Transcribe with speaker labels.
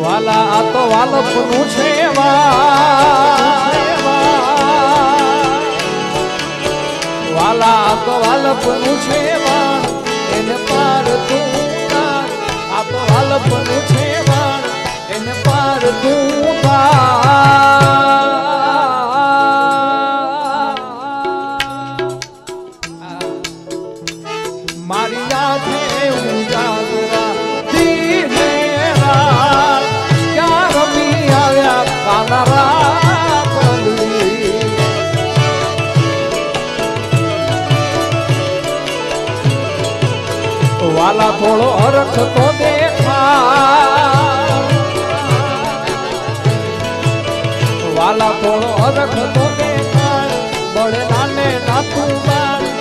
Speaker 1: વાલા, આ તો વાલપનું છે વાલા, આ તો વાલપનું છે વાણ એને પાર તું આ તો વાલપનું છે એને પાર મારી આંખે વાલા થોડો અરખ તો દેખા વાલા થોડો અરખ તો દેખા બળે નાને નાતું બાળ